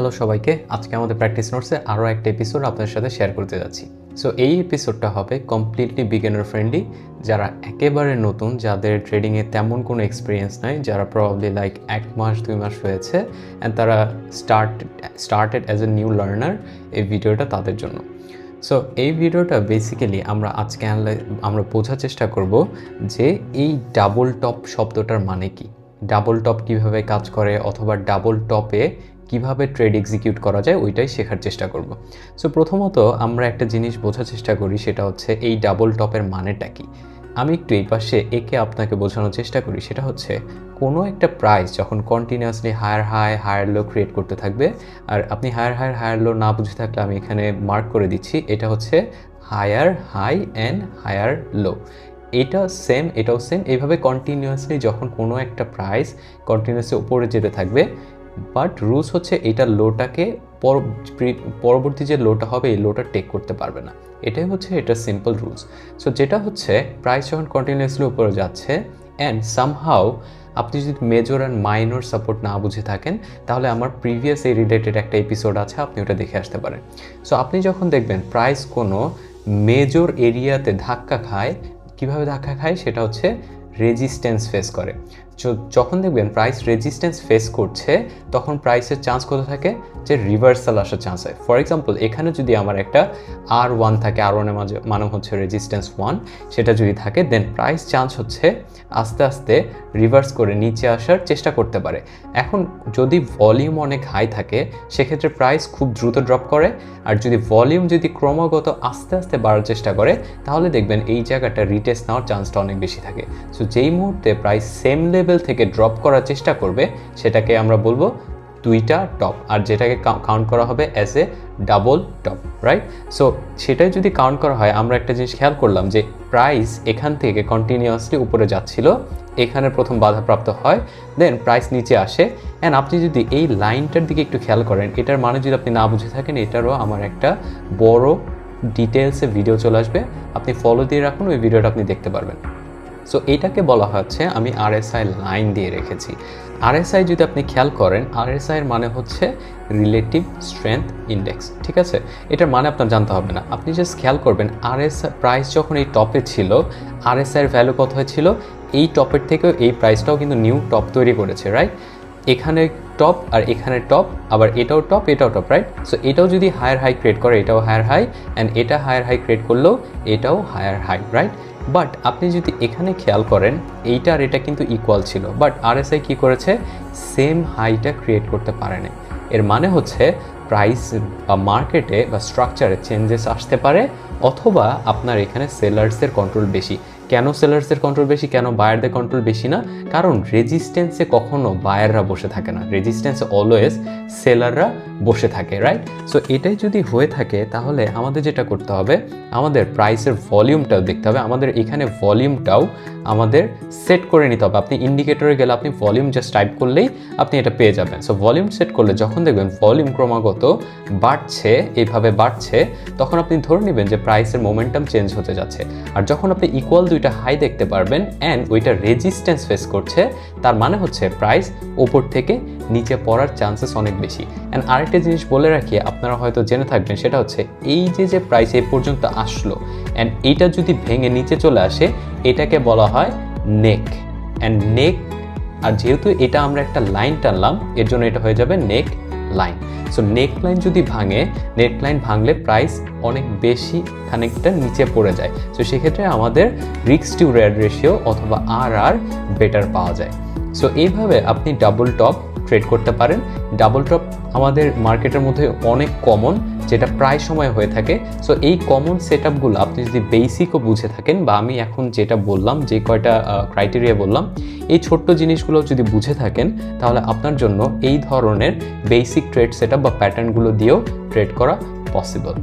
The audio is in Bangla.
হ্যালো সবাইকে, আজকে আমাদের প্র্যাকটিস নোটসে আরও একটা এপিসোড আপনাদের সাথে শেয়ার করতে যাচ্ছি। সো এই এপিসোডটা হবে কমপ্লিটলি বিগিনার ফ্রেন্ডলি যারা একেবারে নতুন, যাদের ট্রেডিংয়ে তেমন কোনো এক্সপিরিয়েন্স নাই, যারা প্রবাবলি লাইক এক মাস, দুই মাস হয়েছে অ্যান্ড তারা start started as a new learner এই ভিডিওটা তাদের জন্য। সো এই ভিডিওটা বেসিক্যালি আমরা আজকে analy- আমরা বোঝার চেষ্টা করব যে এই ডাবল টপ শব্দটার মানে কি? ডাবল টপ কীভাবে কাজ করে, অথবা ডাবল টপে কীভাবে ট্রেড এক্সিকিউট করা যায়, ওইটাই শেখার চেষ্টা করব। সো প্রথমত আমরা একটা জিনিস বোঝার চেষ্টা করি, সেটা হচ্ছে এই ডাবল টপের মানেটা কি? আমি একটু এই পাশে একে আপনাকে বোঝানোর চেষ্টা করি, সেটা হচ্ছে কোনো একটা প্রাইস যখন continuously higher high higher low create করতে থাকবে, আর আপনি হায়ার হায়ার হায়ার লো না বুঝে থাকলে আমি এখানে মার্ক করে দিচ্ছি, এটা হচ্ছে higher high and higher low এটা সেম এটাও সেম এইভাবে কন্টিনিউয়াসলি যখন কোনো একটা প্রাইস কন্টিনিউয়াসলি উপরে যেতে থাকবে বাট রুলস হচ্ছে এটা লোটাকে পরবর্তী যে লোটা হবে, এই লোটা টেক করতে পারবে না। এটাই হচ্ছে এটা সিম্পল রুলস সো যেটা হচ্ছে প্রাইস যখন কন্টিনিউয়াসলি উপরে যাচ্ছে অ্যান্ড সামহাও আপনি যদি মেজর অ্যান্ড মাইনর সাপোর্ট না বুঝে থাকেন, তাহলে আমার প্রিভিয়াস এই রিলেটেড একটা এপিসোড আছে, আপনি ওটা দেখে আসতে পারেন। সো আপনি যখন দেখবেন প্রাইস কোনো মেজর এরিয়াতে ধাক্কা খায়, কীভাবে ধাক্কা খায়? সেটা হচ্ছে রেজিস্ট্যান্স ফেস করে। যখন দেখবেন প্রাইস রেজিস্ট্যান্স ফেস করছে তখন প্রাইসের চান্স কত থাকে? যে রিভার্সাল আসার চান্স হয়। ফর এক্সাম্পল এখানে যদি আমার একটা আর ওয়ান থাকে আর ওয়ানের মাঝে মানে হচ্ছে রেজিস্ট্যান্স ওয়ান সেটা যদি থাকে দেন প্রাইস চান্স হচ্ছে আস্তে আস্তে রিভার্স করে নিচে আসার চেষ্টা করতে পারে। এখন যদি ভলিউম অনেক হাই থাকে, সেক্ষেত্রে প্রাইস খুব দ্রুত ড্রপ করে, আর যদি ভলিউম যদি ক্রমাগত আস্তে আস্তে বাড়ার চেষ্টা করে, তাহলে দেখবেন এই জায়গাটা রিটেস্ট নেওয়ার চান্সটা অনেক বেশি থাকে। সো যেই মুহূর্তে প্রাইস সেম লেভেল থেকে ড্রপ করার চেষ্টা করবে, সেটাকে আমরা বলব দুইটা টপ আর যেটাকে কাউন্ট করা হবে as a double top right so সেটাই যদি কাউন্ট করা হয়, আমরা একটা জিনিস খেয়াল করলাম যে প্রাইস এখান থেকে কন্টিনিউয়াসলি উপরে যাচ্ছিল, এখানে প্রথম বাধাপ্রাপ্ত হয় দেন প্রাইস নিচে আসে। অ্যান্ড আপনি যদি এই লাইনটার দিকে একটু খেয়াল করেন, এটার মানে যদি আপনি না বুঝে থাকেন, এটারও আমার একটা বড় ডিটেলসে ভিডিও চলে আসবে। আপনি ফলো দিয়ে রাখুন, ওই ভিডিওটা আপনি দেখতে পারবেন। সো এটাকে বলা হচ্ছে আমি আরএসআই লাইন দিয়ে রেখেছি। আরএসআই যদি আপনি খেয়াল করেন আরএসআই এর মানে হচ্ছে রিলেটিভ স্ট্রেংথ ইন্ডেক্স ঠিক আছে? এটার মানে আপনার জানতে হবে না। আপনি জাস্ট খেয়াল করবেন আরএসআই প্রাইস যখন এই টপে ছিল আরএসআই এর ভ্যালু কত হয়েছিল? এই টপের থেকেও এই প্রাইসটাও কিন্তু নিউ টপ তৈরি করেছে রাইট এখানে টপ আর এখানে টপ আবার এটাও টপ এটাও টপ রাইট সো এটাও যদি হায়ার হাই ক্রিয়েট করে, এটাও হায়ার হাই অ্যান্ড এটা হায়ার হাই ক্রিয়েট করলেও এটাও হায়ার হাই রাইট বাট আপনি যদি এখানে খেয়াল করেন এইটা আর এটা কিন্তু ইকুয়াল ছিল। বাট আরএসআই কী করেছে? সেম হাইটা ক্রিয়েট করতে পারেনি। এর মানে হচ্ছে প্রাইস বা মার্কেটে বা স্ট্রাকচারে চেঞ্জেস আসতে পারে, অথবা আপনার এখানে সেলার্সের কন্ট্রোল বেশি। কেন সেলার্সের কন্ট্রোল বেশি, কেন বায়ারদের কন্ট্রোল বেশি না? কারণ রেজিস্ট্যান্সে কখনো বায়াররা বসে থাকে না। রেজিস্ট্যান্সে অলওয়েজ সেলাররা বসে থাকে রাইট সো এটাই যদি হয়ে থাকে, তাহলে আমাদের যেটা করতে হবে, আমাদের প্রাইসের ভলিউমটাও দেখতে হবে। আমাদের এখানে ভলিউমটাও আমাদের সেট করে নিতে হবে। আপনি ইন্ডিকেটরে গেলে আপনি ভলিউম জাস্ট টাইপ করলেই আপনি এটা পেয়ে যাবেন। সো ভলিউম সেট করলে যখন দেখবেন ভলিউম ক্রমাগত বাড়ছে এইভাবে বাড়ছে, তখন আপনি ধরে নেবেন যে প্রাইসের মোমেন্টাম চেঞ্জ হতে যাচ্ছে। আর যখন আপনি ইকুয়াল দুইটা হাই দেখতে পারবেন অ্যান্ড ওইটা রেজিস্ট্যান্স ফেস করছে, তার মানে হচ্ছে প্রাইস ওপর থেকে নিচে পড়ার চান্সেস অনেক বেশি। অ্যান্ড আরেকটা জিনিস বলে রাখি, আপনারা হয়তো জেনে থাকবেন, সেটা হচ্ছে এই যে যে প্রাইস এই পর্যন্ত আসলো অ্যান্ড এইটা যদি ভেঙে নিচে চলে আসে, এটাকে বলা হয় নেক অ্যান্ড নেক আর যেহেতু এটা আমরা একটা লাইন টানলাম, এর জন্য এটা হয়ে যাবে neck line so neck line যদি ভাঙে নেক লাইন ভাঙলে প্রাইস অনেক বেশি খানিকটা নিচে পড়ে যায়। সো সেক্ষেত্রে আমাদের রিক্স টু রেড রেশিও অথবা আর আর বেটার পাওয়া যায়। সো এইভাবে আপনি ডাবল টপ ট্রেড করতে পারেন। ডাবল টপ আমাদের মার্কেটের মধ্যে অনেক কমন যেটা প্রায় সময় হয়ে থাকে। সো এই কমন সেট আপগুলো আপনি যদি বেসিকও বুঝে থাকেন, বা আমি এখন যেটা বললাম, যে কয়টা ক্রাইটেরিয়া বললাম, এই ছোট্ট জিনিসগুলো যদি বুঝে থাকেন, তাহলে আপনার জন্য এই ধরনের বেসিক ট্রেড সেট বা প্যাটার্নগুলো দিয়েও ট্রেড করা পসিবল